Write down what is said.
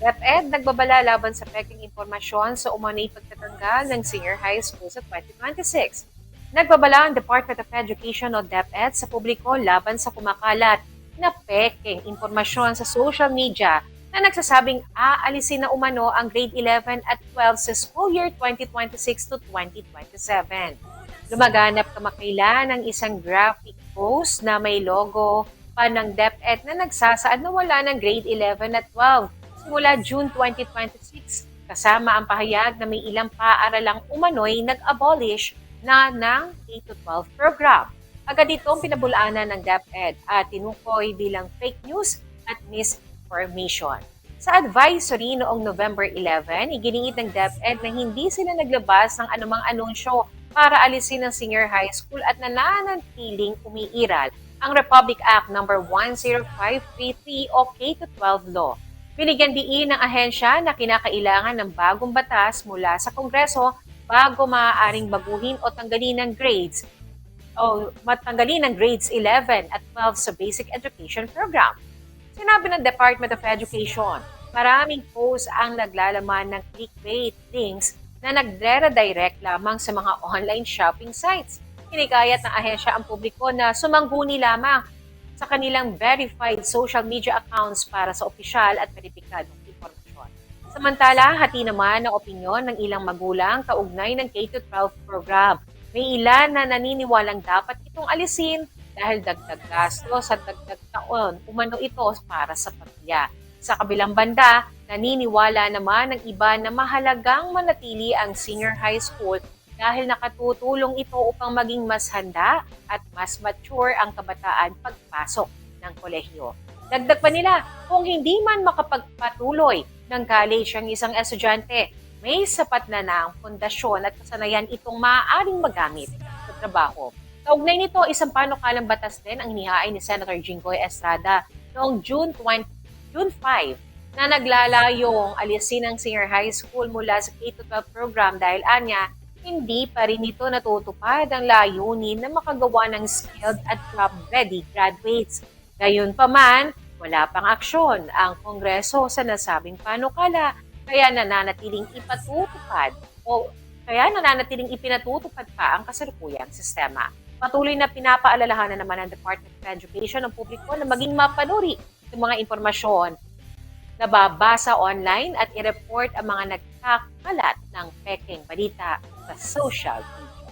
DepEd nagbabala laban sa peking impormasyon sa umanay pagtatanggal ng senior high school sa 2026. Nagbabala ang Department of Education o DepEd sa publiko laban sa kumakalat na peking impormasyon sa social media na nagsasabing aalisin na umano ang grade 11 at 12 sa school year 2026 to 2027. Lumaganap kamakailan ang isang graphic post na may logo pa ng DepEd na nagsasaad na wala ng grade 11 at 12 simula June 2026 kasama ang pahayag na may ilang paaralang umano'y nag-abolish na ng K-12 program. Agad itong pinabulaanan ng DepEd at tinukoy bilang fake news at misinformation. Sa advisory noong November 11, iginiit ng DepEd na hindi sila naglabas ng anumang anunsyo para alisin ang senior high school at nananatiling umiiral ang Republic Act No. 10533 o K-12 law. Binigyan diin ng ahensya na kinakailangan ng bagong batas mula sa Kongreso bago maaaring baguhin o tanggalin ng grades o matanggalin ng grades 11 at 12 sa basic education program. Sinabi ng Department of Education, maraming posts ang naglalaman ng clickbait links na nagre-redirect lamang sa mga online shopping sites. Hinikayat ng ahensya ang publiko na sumangguni lamang sa kanilang verified social media accounts para sa opisyal at veripikadong impormasyon. Samantala, hati naman ang opinyon ng ilang magulang kaugnay ng K-12 program. May ilan na naniniwalang dapat itong alisin dahil dagdag gastos at dagdag taon umano ito para sa pamilya. Sa kabilang banda, naniniwala naman ng iba na mahalagang manatili ang senior high school dahil nakatutulong ito upang maging mas handa at mas mature ang kabataan pagpasok ng kolehiyo. Dagdag pa nila, kung hindi man makapagpatuloy ng college ang isang estudyante, may sapat na na ang pundasyon at kasanayan itong maaaring magamit sa trabaho. Kaugnay nito, isang panukalang batas din ang inihain ni Senator Jinggoy Estrada noong June 20, June 5 na naglalayong alisin ang senior high school mula sa K-12 program dahil anya, hindi pa rin ito natutupad ang layunin na makagawa ng skilled at job-ready graduates. Gayunpaman, wala pang aksyon ang Kongreso sa nasabing panukala kaya nananatiling ipatutupad o kaya nananatiling ipinatutupad pa ang kasalukuyang sistema. Patuloy na pinapaalalahanan naman ng Department of Education ng publiko na maging mapanuri ng mga impormasyon na babasa online at i-report ang mga nagkakalat ng peking balita sa social media.